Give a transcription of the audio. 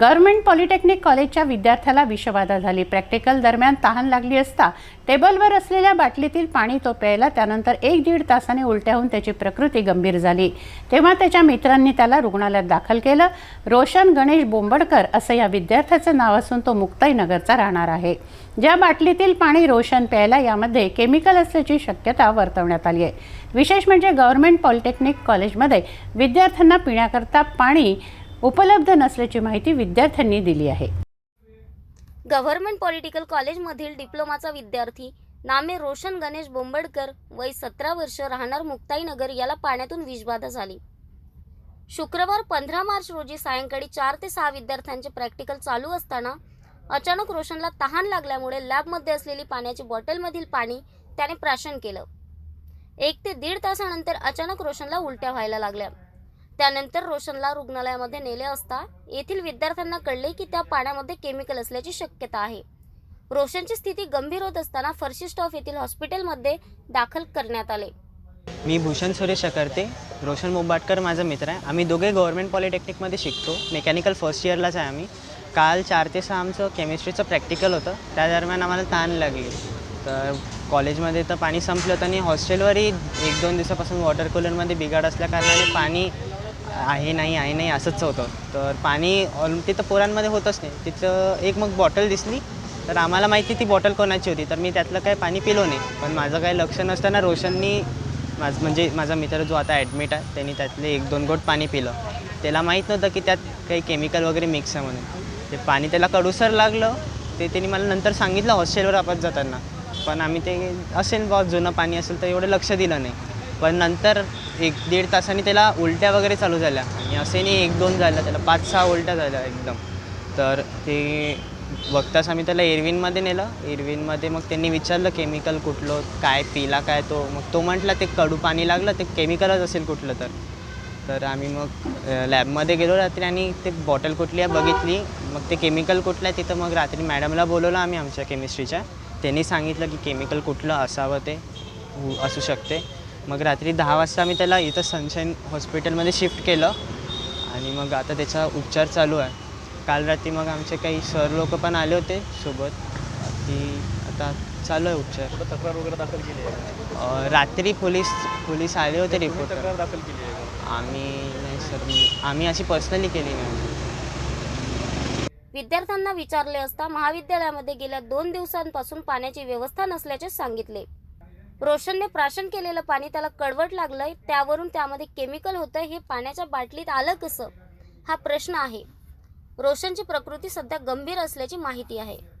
Government polytechnic कॉलेजच्या विद्यार्थ्याला विषबाधा झाली. प्रॅक्टिकल दरम्यान तहान लागली असता टेबलवर असलेल्या बाटलीतील पाणी तो प्यायला त्यानंतर एक दीड तासाने उलट्या होऊन त्याची प्रकृती गंभीर झाली. तेव्हा त्याच्या मित्रांनी त्याला रुग्णालयात दाखल केलं. रोशन गणेश बोंबडकर असं या विद्यार्थ्याचं नाव असून तो मुक्ताईनगरचा राहणार आहे. ज्या बाटलीतील पाणी रोशन प्यायला यामध्ये केमिकल असल्याची शक्यता वर्तवण्यात आली आहे. विशेष म्हणजे गव्हर्नमेंट पॉलिटेक्निक कॉलेजमध्ये विद्यार्थ्यांना पिण्याकरता पाणी उपलब्ध नसल्याची माहिती विद्यार्थ्यांनी दिली आहे. गव्हर्नमेंट पॉलिटिकल कॉलेजमधील डिप्लोमाचा विद्यार्थी नामे रोशन गणेश बोंबडकर वय सतरा वर्ष राहणार मुक्ताईनगर याला पाण्यातून विषबाधा झाली. शुक्रवार पंधरा मार्च रोजी सायंकाळी चार ते सहा विद्यार्थ्यांचे प्रॅक्टिकल चालू असताना अचानक रोशनला तहान लागल्यामुळे लॅबमध्ये असलेली पाण्याची बॉटलमधील पाणी त्याने प्राशन केलं. एक ते दीड तासानंतर अचानक रोशनला उलट्या व्हायला लागल्या. त्यानंतर रोशनला रुग्णालयामध्ये नेले असता येथील विद्यार्थ्यांना कळले की त्या पाण्यामध्ये केमिकल असल्याची शक्यता आहे. रोशनची स्थिती गंभीर होत असताना फर्शी स्टॉफ येथील हॉस्पिटलमध्ये दाखल करण्यात आले. मी भूषण सुरेश अकर्ते रोशन मुबाटकर माझा मित्र आहे. आम्ही दोघे गव्हर्मेंट पॉलिटेक्निकमध्ये शिकतो. मेकॅनिकल फर्स्ट इयरलाच आहे आम्ही. काल चार ते सहा आमचं केमिस्ट्रीचं प्रॅक्टिकल होतं. त्या दरम्यान आम्हाला ताण लागली. तर कॉलेजमध्ये तर पाणी संपलं होतं आणि हॉस्टेलवरही एक दोन दिवसापासून वॉटर कूलरमध्ये बिघाड असल्याकारणाने पाणी आहे नाही आहे नाही असंच होतं. तर पाणी ऑल तिथं पोरांमध्ये होतच नाही. तिथं एक मग बॉटल दिसली तर आम्हाला माहिती ती बॉटल कोणाची होती. तर मी त्यातलं काही पाणी पिलो नाही. पण माझं काही लक्ष नसताना रोशननी माझ म्हणजे माझा मित्र जो आता ॲडमिट आहे त्यांनी त्यातले एक दोन गोट पाणी पिलं. त्याला माहीत नव्हतं की त्यात काही केमिकल वगैरे मिक्स आहे म्हणून. ते पाणी त्याला कडूसर लागलं. ते त्यांनी मला नंतर सांगितलं हॉस्टेलवर आपण जाताना. पण आम्ही ते असेल बा जुनं पाणी असेल तर एवढं लक्ष दिलं नाही. पण नंतर एक दीड तासांनी त्याला उलट्या वगैरे चालू झाल्या. आणि असे नाही एक दोन झाल्या त्याला पाच सहा उलट्या झाल्या एकदम. तर ते बघताच आम्ही त्याला एरविनमध्ये नेलं. एरविनमध्ये मग त्यांनी विचारलं केमिकल कुठलं? काय पिला काय तो? मग तो म्हटला ते कडू पाणी लागलं ते केमिकलच असेल कुठलं तर. तर आम्ही मग लॅबमध्ये गेलो रात्री आणि ते बॉटल कुठली आहे बघितली. मग ते केमिकल कुठलं आहे तिथं मग रात्री मॅडमला बोलवलं आम्ही आमच्या केमिस्ट्रीच्या. त्यांनी सांगितलं की केमिकल कुठलं असावं ते असू शकते. मग रात्री दहा वाजता आम्ही त्याला इथं सनशाईन हॉस्पिटलमध्ये शिफ्ट केलं. आणि मग आता त्याचा उपचार चालू आहे. काल रात्री मग आमचे काही सर लोक पण आले होते सोबत. की आता चालू आहे उपचार. कुठं तक्रार वगैरे दाखल केली आहे अ, रात्री पोलीस पोलीस आले होते रिपोर्ट तक्रार दाखल केली आहे का? आम्ही नाही सर आम्ही अशी पर्सनली केली नाही. विद्यार्थ्यांना विचारले असता महाविद्यालयामध्ये गेल्या दोन दिवसांपासून पाण्याची व्यवस्था नसल्याचे सांगितले. रोशनने प्राशन केलेलं पाणी त्याला कडवट लागलंय त्यावरून त्यामध्ये केमिकल होतं हे पाण्याच्या बाटलीत आलं कसं? हा प्रश्न आहे. रोशनची प्रकृती सध्या गंभीर असल्याची माहिती आहे.